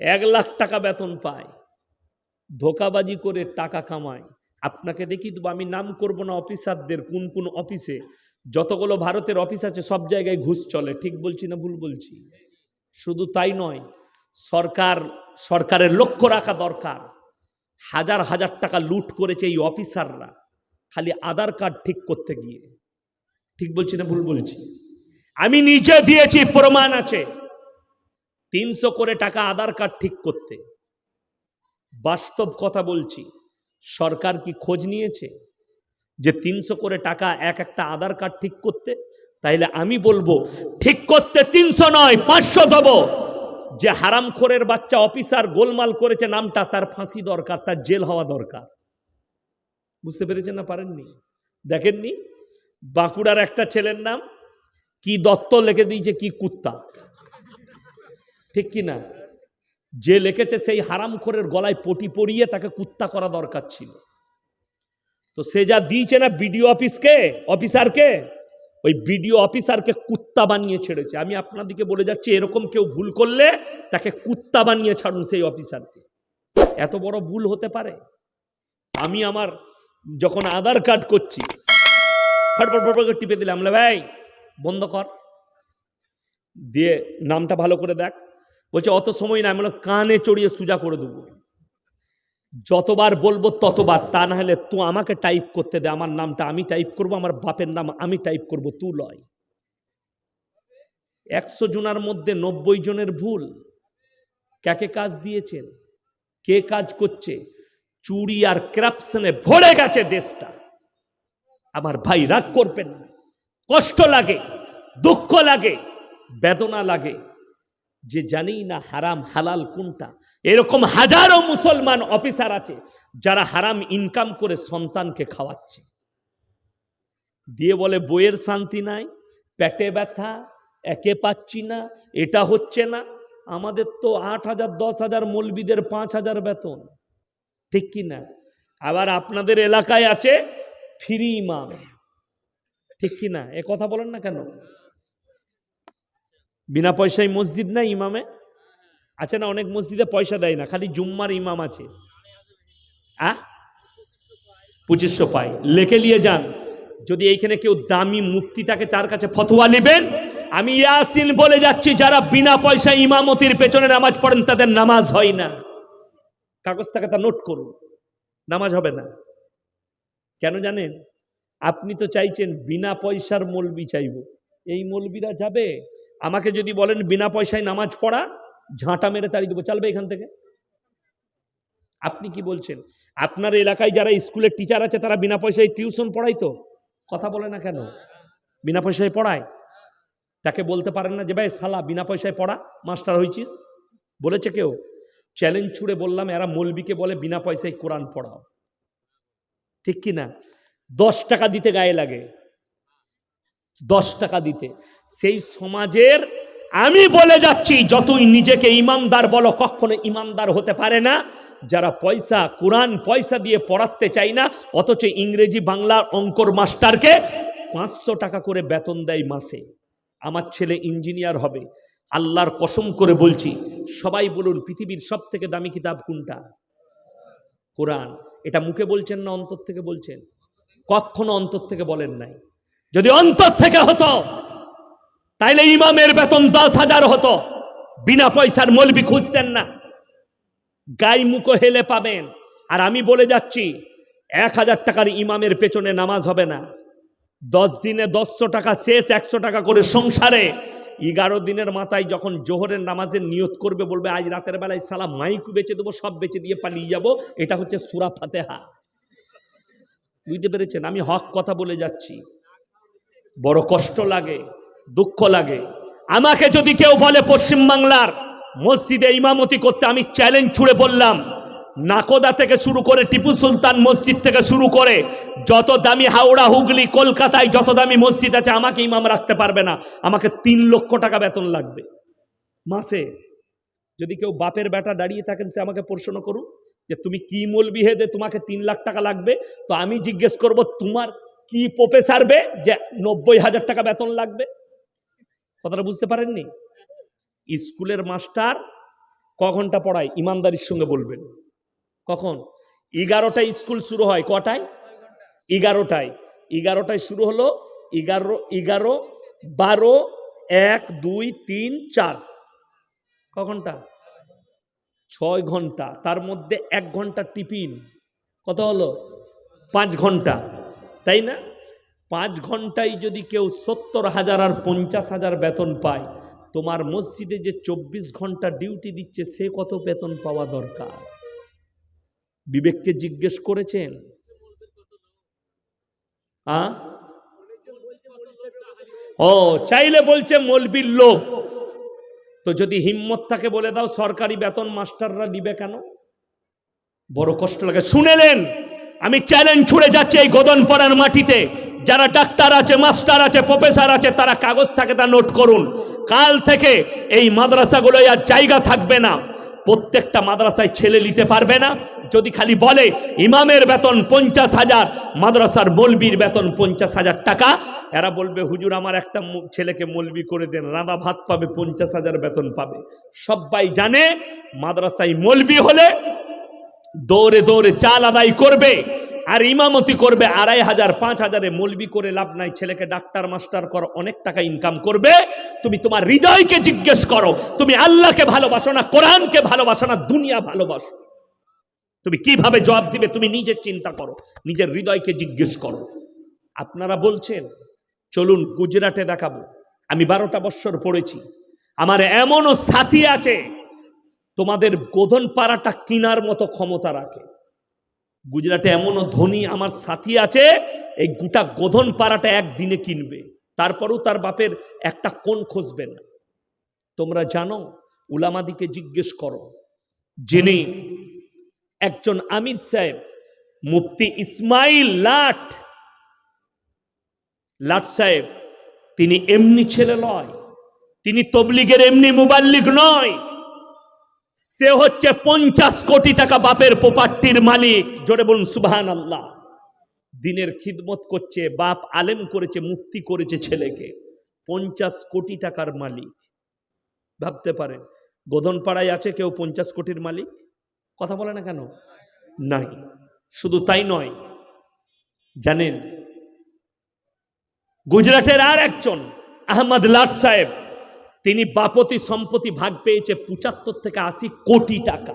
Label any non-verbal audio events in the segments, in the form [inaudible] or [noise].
এক লাখ টাকা বেতন পায়। ধোকাবাজি করে টাকা কামায়। আপনাকে দেখি দেবো আমি নাম করব না অফিসারদের কোন কোন অফিসে। যতগুলো ভারতের অফিস আছে সব জায়গায় ঘুষ চলে। ঠিক বলছি না ভুল বলছি? শুধু তাই নয়, সরকার, সরকারের লক্ষ্য রাখা দরকার। হাজার হাজার টাকা লুট করেছে এই অফিসাররা। খালি আধার কার্ড ঠিক করতে গিয়ে। ঠিক বলছি না ভুল বলছি? আমি নিজে দিয়েছি, প্রমাণ আছে। তিনশো করে টাকা আধার কার্ড ঠিক করতে। বাস্তব কথা বলছি, সরকার কি খোঁজ নিয়েছে যে তিনশো করে টাকা এক একটা আধার কার্ড ঠিক করতে? তাইলে আমি বলব, ঠিক করতে তিনশো নয়, পাঁচশো দেব। যে হারামখোরের বাচ্চা অফিসার গোলমাল করেছে নামটা, তার ফাঁসি দরকার, তার জেল হওয়া দরকার। বুঝতে পেরেছেন না পারেননি? দেখেননি? বাঁকুড়ার একটা ছেলের নাম কি দত্ত লিখে দিয়েছে, কি কুত্তা। ঠিক কি না? যে লিখেছে সেই হারামখোরের গলায় পটি পরিয়ে তাকে কুত্তা করা দরকার ছিল। তো সে যা দিয়েছে না বিডিও অফিসকে, অফিসারকে, ওই বিডিও অফিসারকে কুত্তা বানিয়ে ছেড়েছে। আমি আপনাদেরকে বলে যাচ্ছি, এরকম কেউ ভুল করলে তাকে কুত্তা বানিয়ে ছাড়ুন সেই অফিসারকে। এত বড় ভুল হতে পারে? আমি আমার যখন আধার কার্ড করছি ফটফট ফটফট করে টিপে দিলাম ভাই, বন্ধ কর। দিয়ে নামটা ভালো করে দেখ। বলছে, অত সময় না আমি কানে চড়িয়ে সুজা করে দেবো। যতবার বলব ততবার, তা না হলে তুই আমাকে টাইপ করতে দে, আমার নামটা আমি টাইপ করব, আমার বাপের নাম আমি টাইপ করব তুই লয়। একশো জনের মধ্যে নব্বই জনের ভুল। কাকে কাজ দিয়েছেন? কে কাজ করছে? চুরি আর ক্রাপশনে ভরে গেছে দেশটা। আমার ভাই রাগ করবেন না। কষ্ট লাগে, দুঃখ লাগে, বেদনা লাগে। যে জানি না হারাম হালাল কোনটা। এরকম হাজারো মুসলমান অফিসার আছে, যারা হারাম ইনকাম করে সন্তানকে খাওয়াচ্ছে। দিয়ে বলে, বইয়ের শান্তি নাই, পেটে ব্যথা, একে পাচ্ছি না, এটা হচ্ছে না। আমাদের তো আট হাজার, দশ হাজার মলবিদের পাঁচ হাজার বেতন। ঠিক কি না? আবার আপনাদের এলাকায় আছে ফ্রি ইমাম। ঠিক কি না? এ কথা বলেন না কেন? বিনা পয়সায় মসজিদ না ইমামে? আছে না অনেক মসজিদে পয়সা দেয় না, খালি জুম্মার ইমাম আছে। আহ পঁচিশশো পায় লেখে নিয়ে যান। যদি এইখানে কেউ দামি মুক্তি থাকে তার কাছে ফতোয়া নেবেন, আমি ইয়াসিন বলে যাচ্ছি, যারা বিনা পয়সা ইমামতির পেছনে নামাজ পড়েন, তাদের নামাজ হয় না। কাগজ থেকে তা নোট করুন। নামাজ হবে না। কেন জানেন? আপনি তো চাইছেন বিনা পয়সার মলবি চাইব। এই মলবিরা যাবে? আমাকে যদি বলেন বিনা পয়সায় নামাজ পড়া, ঝাঁটা মেরে তাড়িয়ে দেবো, চালবে এখান থেকে? আপনি কি বলছেন? আপনার এলাকায় যারা স্কুলের টিচার আছে, তারা বিনা পয়সায় টিউশন পড়ায় তো? কথা বলে না কেন? বিনা পয়সায় পড়ায়? তাকে বলতে পারেন না যে, ভাই সালা বিনা পয়সায় পড়া, মাস্টার হয়েছিস বলেছে কেউ? চ্যালেঞ্জ ছুড়ে বললাম, এরা মলবিকে বলে, বিনা পয়সায় কোরআন পড়াও। ঠিক কি না দশ টাকা দিতে গায়ে লাগে। দশ টাকা দিতে। সেই সমাজের আমি বলে যাচ্ছি, যতই নিজেকে ইমানদার বলো, কখনো ইমানদার হতে পারে না। যারা পয়সা, কোরআন পয়সা দিয়ে পড়াতে চাই না, অথচ ইংরেজি বাংলা অঙ্কর মাস্টারকে পাঁচশো টাকা করে বেতন দেয় মাসে। আমার ছেলে ইঞ্জিনিয়ার হবে। আল্লাহর কসম করে বলছি, সবাই বলুন, পৃথিবীর সব থেকে দামি কিতাব কোনটা? কোরআন। এটা মুখে বলছেন না অন্তর থেকে বলছেন? কখনো অন্তর থেকে বলেন নাই। যদি অন্তর থেকে হতো, তাইলে ইমামের বেতন দশ হাজার হতো। বিনা পয়সার মলবি খুঁজতেন না। গাই মুখো হেলে পাবেন। আর আমি বলে যাচ্ছি, এক হাজার টাকার ইমামের পেছনে নামাজ হবে না। দশ দিনে দশশো টাকা শেষ, একশো টাকা করে সংসারে। এগারো দিনের মাথায় যখন জোহরের নামাজের নিয়ত করবে, বলবে, আজ রাতের বেলায় সালা মাইকু বেচে দেবো, সব বেচে দিয়ে পালিয়ে যাব। এটা হচ্ছে সুরা ফাতেহা। বুঝতে পেরেছেন? আমি হক কথা বলে যাচ্ছি। বড় কষ্ট লাগে, দুঃখ লাগে। আমাকে যদি কেউ বলে পশ্চিমবাংলার মসজিদে ইমামতি করতে আমি চ্যালেঞ্জ ছুড়ে বললাম, নাকোদা থেকে শুরু করে টিপু সুলতান মসজিদ থেকে শুরু করে যত দামি হাওড়া, হুগলি, কলকাতায় যত দামি মসজিদ আছে, আমাকে ইমাম রাখতে পারবে না। আমাকে তিন লক্ষ টাকা বেতন লাগবে। মাসে যদি কেউ বাপের বেটা দাঁড়িয়ে থাকেন, সে আমাকে প্রশ্ন করুন যে, তুমি কি মলবি হেদে তোমাকে তিন লাখ টাকা লাগবে? তো আমি জিজ্ঞেস করব, তোমার কি পোপে সারবে যে নব্বই হাজার টাকা বেতন লাগবে? কথাটা বুঝতে পারেননি? স্কুলের মাস্টার ক ঘণ্টা পড়ায়, ইমানদারির সঙ্গে বলবেন। কখন? এগারোটায় স্কুল শুরু হয়, কটায়? এগারোটায়। এগারোটায় শুরু হলো এগারো এগারো, বারো, এক, দুই, তিন, চার। ক ঘণ্টা ছয় ঘণ্টা তার মধ্যে এক ঘণ্টা টিফিন। কত হলো? পাঁচ ঘণ্টা তাই না? পাঁচ ঘন্টায় যদি কেউ সত্তর হাজার আর পঞ্চাশ হাজার বেতন পায়, তোমার মসজিদে যে চব্বিশ ঘণ্টা ডিউটি দিচ্ছে, সে কত বেতন পাওয়া দরকার? বিবেককে জিজ্ঞেস করেছেন? আ? ও, চাইলে বলছে মলবির লোক তো যদি হিম্মত থাকে, বলে দাও সরকারি বেতন মাস্টাররা দিবে কেন? বড় কষ্ট লাগে। শুনেলেন আমি চ্যালেঞ্জ ছুড়ে যাচ্ছি এই গদন পাড়ার মাটিতে। যারা ডাক্তার আছে মাস্টার আছে প্রফেসর আছে, তারা কাগজ থাকে তা নোট করুন। কাল থেকে এই মাদ্রাসাগুলোয় আর জায়গা থাকবে না। প্রত্যেকটা মাদ্রাসায় ছেলে নিতে পারবে না। যদি খালি বলে, ইমামের বেতন পঞ্চাশ হাজার, মাদ্রাসার মলবির বেতন পঞ্চাশ হাজার টাকা। এরা বলবে, হুজুর, আমার একটা ছেলেকে মলবি করে দেন, রাঁধা ভাত পাবে, পঞ্চাশ হাজার বেতন পাবে। সবাই জানে, মাদ্রাসায় মলবি হলে দৌড়ে দৌড়ে চাল আদায় করবে আর ইমামতি করবে, আড়াই হাজার, পাঁচ হাজারে মলবি করে লাভ নাই। ছেলেকে ডাক্তার, মাস্টার কর, অনেক টাকা ইনকাম করবে। তুমি তোমার হৃদয়কে জিজ্ঞেস করো, তুমি আল্লাহকে ভালোবাসো না, কোরআনকে ভালোবাসো না, দুনিয়া ভালোবাসো। তুমি কীভাবে জবাব দিবে? তুমি নিজের চিন্তা করো, নিজের হৃদয়কে জিজ্ঞেস করো। আপনারা বলছেন, চলুন গুজরাটে দেখাবো। আমি বারোটা বৎসর পড়েছি। আমার এমনও সাথী আছে তোমাদের গোধন পাড়াটা কিনার মতো ক্ষমতা রাখে। গুজরাটে এমনও ধনী আমার সাথী আছে, এই গোটা গোধন পাড়াটা একদিনে কিনবে। তারপরেও তার বাপের একটা কোন খুঁজবে না। তোমরা জানো, উলামাদিকে জিজ্ঞেস করো যিনি একজন আমির সাহেব, মুফতি ইসমাইল লাট লাট সাহেব, তিনি এমনি ছেলে নয়, তিনি তবলিগের এমনি মুবাল্লিগ নয় সে হচ্ছে পঞ্চাশ কোটি টাকা বাপের প্রপার্টির মালিক। জোরে বলুন সুবহান আল্লাহ দিনের খিদমত করছে, বাপ আলেম করেছে, মুক্তি করেছে ছেলেকে। পঞ্চাশ কোটি টাকার মালিক। ভাবতে পারেন গোধনপাড়ায় আছে কেউ পঞ্চাশ কোটির মালিক? কথা বলে না কেন? নাই। শুধু তাই নয়, জানেন, গুজরাটের আর একজন, আহমদ লাট সাহেব তিনি বাপতি সম্পত্তি ভাগ পেয়েছে পঁচাত্তর থেকে আশি কোটি টাকা।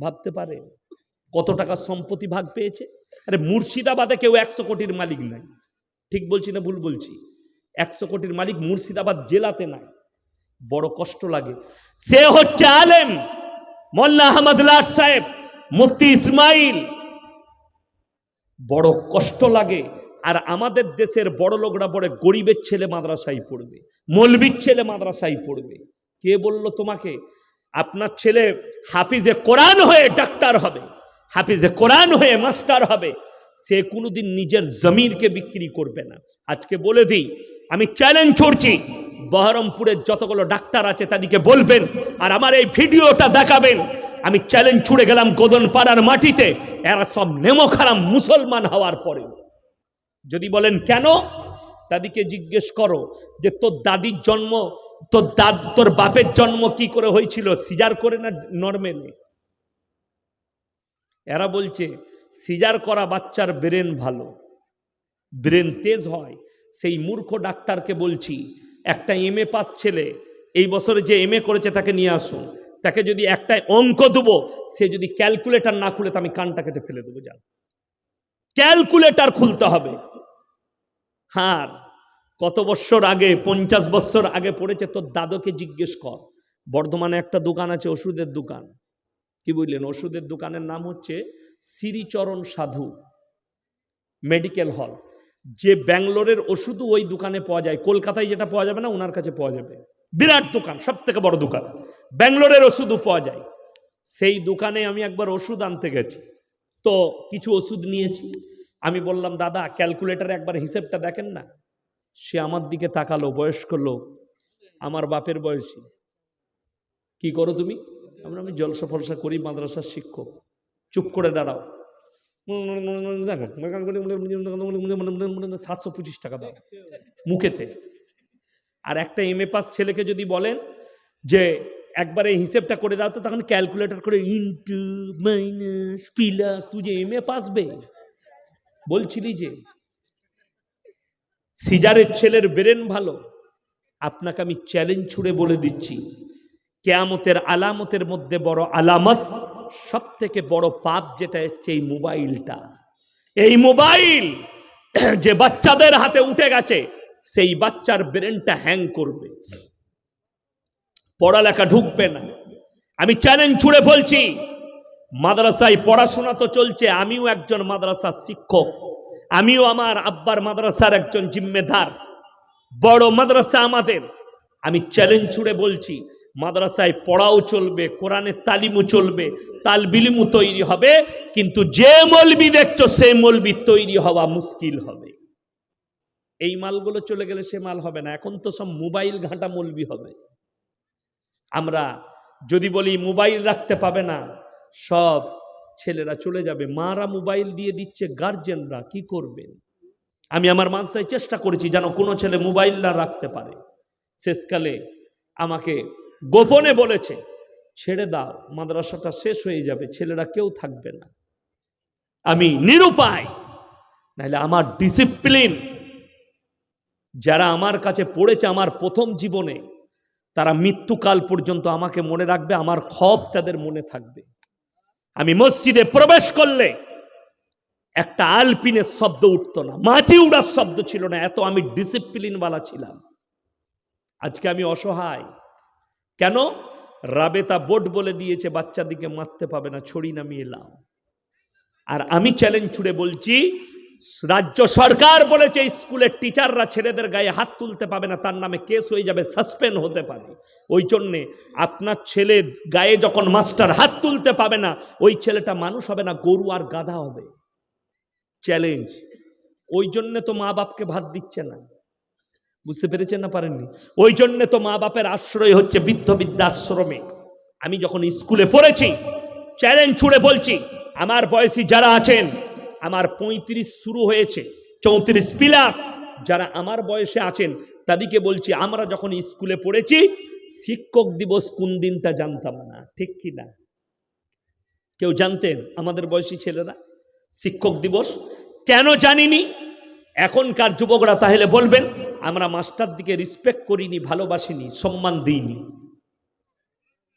ভাবতে পারে কত টাকা সম্পত্তি ভাগ পেয়েছে? আরে মুর্শিদাবাদে কেউ একশো কোটির মালিক নাই। ঠিক বলছি না ভুল বলছি? একশো কোটির মালিক মুর্শিদাবাদ জেলাতে নাই। বড় কষ্ট লাগে। সে হচ্ছে আলেম মোল্লা আহমদ লাট সাহেব, মুফতি ইসমাইল। বড় কষ্ট লাগে। আর আমাদের দেশের বড় লোকরা বড় গরিবের ছেলে মাদ্রাসায় পড়বে, মলবির ছেলে মাদ্রাসায় পড়বে। কে বলল তোমাকে? আপনার ছেলে হাফিজে কোরআন হয়ে ডাক্তার হবে, হাফিজে কোরআন হয়ে মাস্টার হবে। সে কোনোদিন নিজের জমিরকে বিক্রি করবে না। আজকে বলে দিই, আমি চ্যালেঞ্জ ছড়ছি বহরমপুরের যতগুলো ডাক্তার আছে তাদেরকে বলবেন আর আমার এই ভিডিওটা দেখাবেন। আমি চ্যালেঞ্জ ছুড়ে গেলাম গোদন পাড়ার মাটিতে, এরা সব নেমো খারাম মুসলমান হওয়ার পরে যদি বলেন, কেন? তাদেরকে জিজ্ঞেস করো যে, তোর দাদির জন্ম, তোর দাদ, তোর বাপের জন্ম কি করে হয়েছিল? সিজার করে না নর্মেলে? এরা বলছে, সিজার করা বাচ্চার ব্রেন ভালো। ব্রেন তেজ হয়। সেই মূর্খ ডাক্তারকে বলছি, একটা এম এ পাস ছেলে, এই বছরে যে এম করেছে তাকে নিয়ে আসুন। তাকে যদি একটা অঙ্ক দেবো, সে যদি ক্যালকুলেটর না খুলে, তো আমি কানটা কেটে ফেলে দেবো, যান। ক্যালকুলেটর খুলতে হবে। হ্যাঁ কত বছর আগে, পঞ্চাশ বছর আগে পড়েছে তোর দাদুকে জিজ্ঞেস কর। বর্ধমানে একটা দোকান আছে, ওষুধের দোকান। কি বুঝলেন ওষুধের দোকানের নাম হচ্ছে শ্রীচরণ সাধু মেডিকেল হল। যে ব্যাঙ্গালোরের ওষুধও ওই দোকানে পাওয়া যায়। কলকাতায় যেটা পাওয়া যাবে না, ওনার কাছে পাওয়া যাবে। বিরাট দোকান সব থেকে বড় দোকান। ব্যাঙ্গালোরের ওষুধও পাওয়া যায়। সেই দোকানে আমি একবার ওষুধ আনতে গেছি। তো কিছু ওষুধ নিয়েছি। আমি বললাম, দাদা ক্যালকুলেটারে একবার হিসেবটা দেখেন না। সে আমার দিকে তাকালো, বয়স্ক লোক। আমার বাপের বয়সী। কি করো তুমি? আমরা আমি জলসা ফলসা করি, মাদ্রাসার শিক্ষক। চুপ করে দাঁড়াও। সাতশো পঁচিশ টাকা দাও, মুখেতে। আর একটা এম এ পাস ছেলেকে যদি বলেন যে, একবার এই হিসেবটা করে দাও তো, তখন ক্যালকুলেটর করে ইন্টু মাইনাস প্লাস, তুই যে এম এ পাসবে বলছিলি যে, সিজারের ছেলের ব্রেন ভালো, আপনাকে আমি চ্যালেঞ্জ ছুড়ে বলে দিচ্ছি। কেয়ামতের আলামতের মধ্যে বড় আলামত সব থেকে বড় পাপ যেটা এসছে এই মোবাইলটা। এই মোবাইল [clears throat] যে বাচ্চাদের হাতে উঠে গেছে, সেই বাচ্চার ব্রেনটা হ্যাং করবে। পড়ালেখা ঢুকবে না। আমি চ্যালেঞ্জ ছুড়ে বলছি মাদ্রাসায় পড়াশোনা তো চলছে, আমিও একজন মাদ্রাসার শিক্ষক। আমিও আমার আব্বার মাদ্রাসার একজন জিম্মেদার। বড় মাদ্রাসা আমাদের। আমি চ্যালেঞ্জ ছুড়ে বলছি, মাদ্রাসায় পড়াও চলবে, কোরআনের তালিমও চলবে, তালবিলিমও তৈরি হবে, কিন্তু যে মলবি দেখছ, সে মলবি তৈরি হওয়া মুশকিল হবে। এই মালগুলো চলে গেলে সে মাল হবে না, এখন তো সব মোবাইল ঘাঁটা মলবি হবে। আমরা যদি বলি মোবাইল রাখতে পাবে না সব ছেলেরা চলে যাবে। মারা মোবাইল দিয়ে দিচ্ছে গার্জেনরা কি করবেন? আমি আমার মানসায় চেষ্টা করেছি যেন কোনো ছেলে মোবাইল না রাখতে পারে। শেষকালে আমাকে গোপনে বলেছে, ছেড়ে দাও, মাদ্রাসাটা শেষ হয়ে যাবে, ছেলেরা কেউ থাকবে না। আমি নিরুপায়, নাহলে আমার ডিসিপ্লিন যারা আমার কাছে পড়েছে আমার প্রথম জীবনে, তারা মৃত্যুকাল পর্যন্ত আমাকে মনে রাখবে, আমার খব তাদের মনে থাকবে। আমি মসজিদে প্রবেশ করলে একটা আলপিনের শব্দ উঠত না মাঝে উড়ার শব্দ ছিল না, এত আমি ডিসিপ্লিনওয়ালা ছিলাম। আজকে আমি অসহায়। কেন? রাবেতা বোট বলে দিয়েছে, বাচ্চাদিকে মারতে পাবে না ছড়ি নামিয়ে লাও। আর আমি চ্যালেঞ্জ ছুড়ে বলছি রাজ্য সরকার বলেছে স্কুলের টিচাররা ছেলেদের গায়ে হাত তুলতে পাবে না, তার নামে কেস হয়ে যাবে, সাসপেন্ড হতে পারে। ওই জন্যে আপনার ছেলে গায়ে যখন মাস্টার হাত তুলতে পাবে না, ওই ছেলেটা মানুষ হবে না, গরু আর গাধা হবে। চ্যালেঞ্জ। ওই জন্যে তো মা বাপকে ভাত দিচ্ছে না। বুঝতে পেরেছেন না পারেননি? ওই জন্যে তো মা বাপের আশ্রয় হচ্ছে বৃদ্ধ বৃদ্ধাশ্রমে। আমি যখন স্কুলে পড়েছি, চ্যালেঞ্জ ছুড়ে বলছি, আমার বয়সী যারা আছেন আমার পঁয়ত্রিশ শুরু হয়েছে, চৌত্রিশ প্লাস যারা আমার বয়সে আছেন, তাদেরকে বলছি, আমরা যখন স্কুলে পড়েছি, শিক্ষক দিবস কোন দিনটা জানতাম না, ঠিক কি না? কেউ জানতেন আমাদের বয়সী ছেলেরা? শিক্ষক দিবস? কেন জানিনি? এখনকার যুবকরা তাহলে বলবেন, আমরা মাস্টার দিকে রেসপেক্ট করিনি, ভালোবাসিনি, সম্মান দিইনি।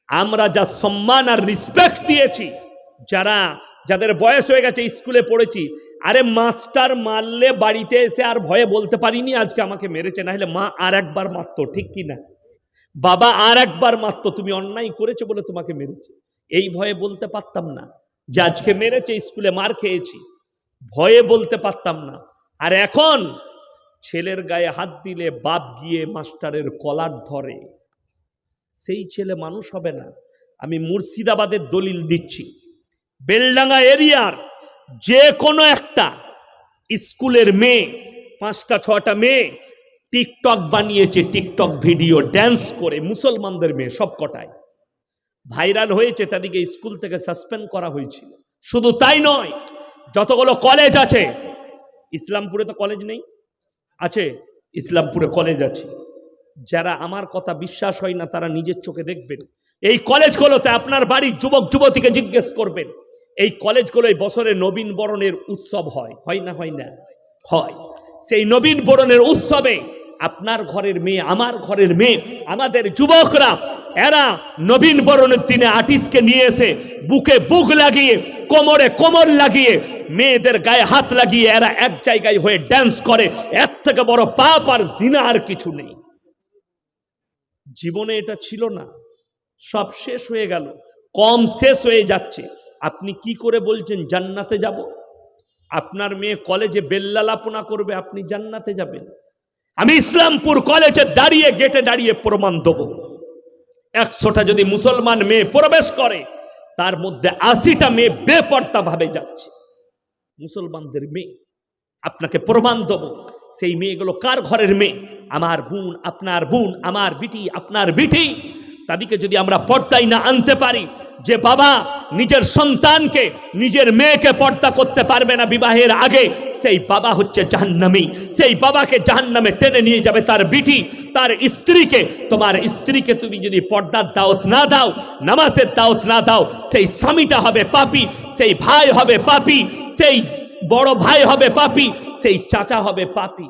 আমরা যা সম্মান আর রেসপেক্ট দিয়েছি, যারা যাদের বয়স হয়ে গেছে, স্কুলে পড়েছি। আরে মাস্টার মারলে বাড়িতে এসে আর ভয়ে বলতে পারিনি, আজকে আমাকে মেরেছে না হলে মা আর একবার মারতো, ঠিক কি না? বাবা আর একবার মারতো, তুমি অন্যায় করেছ বলে তোমাকে মেরেছে। এই ভয়ে বলতে পারতাম না। যে আজকে মেরেছে, স্কুলে মার খেয়েছি, ভয়ে বলতে পারতাম না। আর এখন ছেলের গায়ে হাত দিলে বাপ গিয়ে মাস্টারের কলার ধরে। সেই ছেলে মানুষ হবে না। আমি মুর্শিদাবাদের দলিল দিচ্ছি। বেলডাঙ্গা এরিয়ার যে কোনো একটা স্কুলের মেয়ে, পাঁচটা, ছটা মেয়ে টিকটক বানিয়েছে, টিকটক ভিডিও ড্যান্স করে, মুসলমানদের মেয়ে সব কটায় ভাইরাল হয়েছে, তাদেরকে স্কুল থেকে সাসপেন্ড করা হয়েছিল। শুধু তাই নয়, যতগুলো কলেজ আছে, ইসলামপুরে তো কলেজ নেই, আছে, ইসলামপুরে কলেজ আছে। যারা আমার কথা বিশ্বাস হয় না, তারা নিজের চোখে দেখবেন। এই কলেজগুলোতে আপনার বাড়ির যুবক, যুবতীকে জিজ্ঞেস করবেন এই কলেজগুলোয় বছরে নবীন বরণের উৎসব হয়। হয় না হয় না? হয়। সেই নবীন বরণের উৎসবে আপনার ঘরের মেয়ে, আমার ঘরের মেয়ে, আমাদের যুবকরা, এরা নবীন বরণের দিনে আর্টিস্টকে নিয়ে এসে বুকে বুক লাগিয়ে, কোমরে কোমর লাগিয়ে, মেয়েদের গায়ে হাত লাগিয়ে এরা এক জায়গায় হয়ে ড্যান্স করে। এর থেকে বড় পাপ আর জিনা আর কিছু নেই। জীবনে এটা ছিল না। সব শেষ হয়ে গেল। কম শেষ হয়ে যাচ্ছে। আপনি কি করে বলছেন, জান্নাতে যাব? আপনার মেয়ে কলেজে বেল্লালাপনা করবে, আপনি জান্নাতে যাবেন। আমি ইসলামপুর কলেজে দাঁড়িয়ে, গেটে দাঁড়িয়ে প্রমাণ দেব। একশোটা যদি মুসলমান মেয়ে প্রবেশ করে, তার মধ্যে আশিটা মেয়ে বেপর্দা ভাবে যাচ্ছে। মুসলমানদের মেয়ে, আপনাকে প্রমাণ দেবো, সেই মেয়েগুলো কার ঘরের মেয়ে? আমার বোন, আপনার বোন, আমার বিটি, আপনার বিটি। তাদেরকে যদি আমরা পর্দায় না আনতে পারি, যে বাবা নিজের সন্তানকে নিজের মেয়েকে পর্দা করতে পারবে না বিবাহের আগে, সেই বাবা হচ্ছে জাহান্নামি। সেই বাবাকে জাহান্নামে টেনে নিয়ে যাবে তার বিটি, তার স্ত্রীকে। তোমার স্ত্রীকে তুমি যদি পর্দার দাওয়াত না দাও, নামাজের দাওয়াত না দাও, সেই স্বামীটা হবে পাপি, সেই ভাই হবে পাপি, সেই বড় ভাই হবে পাপি, সেই চাচা হবে পাপি।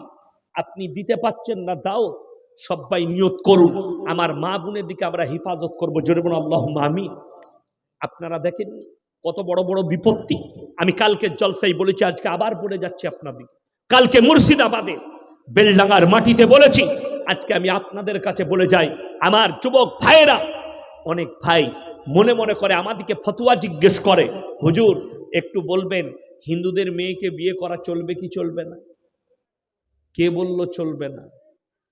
আপনি দিতে পাচ্ছেন না দাও সবাই নিয়ত করুন। আমার মা বোনের দিকে আমরা হেফাজত করব। জোরে বলুন আল্লাহ আমি আপনারা দেখেন কত বড় বড় বিপত্তি। আমি কালকে জলসাই বলেছি, আজকে আবার বলে যাচ্ছি আপনাদের কালকে মুর্শিদাবাদে বেলডাঙ্গার মাটিতে বলেছি, আজকে আমি আপনাদের কাছে বলে যাই, আমার যুবক ভাইয়েরা, অনেক ভাই মনে মনে করে আমাদেরকে ফতুয়া জিজ্ঞেস করে, হুজুর, একটু বলবেন, হিন্দুদের মেয়েকে বিয়ে করা চলবে কি চলবে না? কে বলল, চলবে না।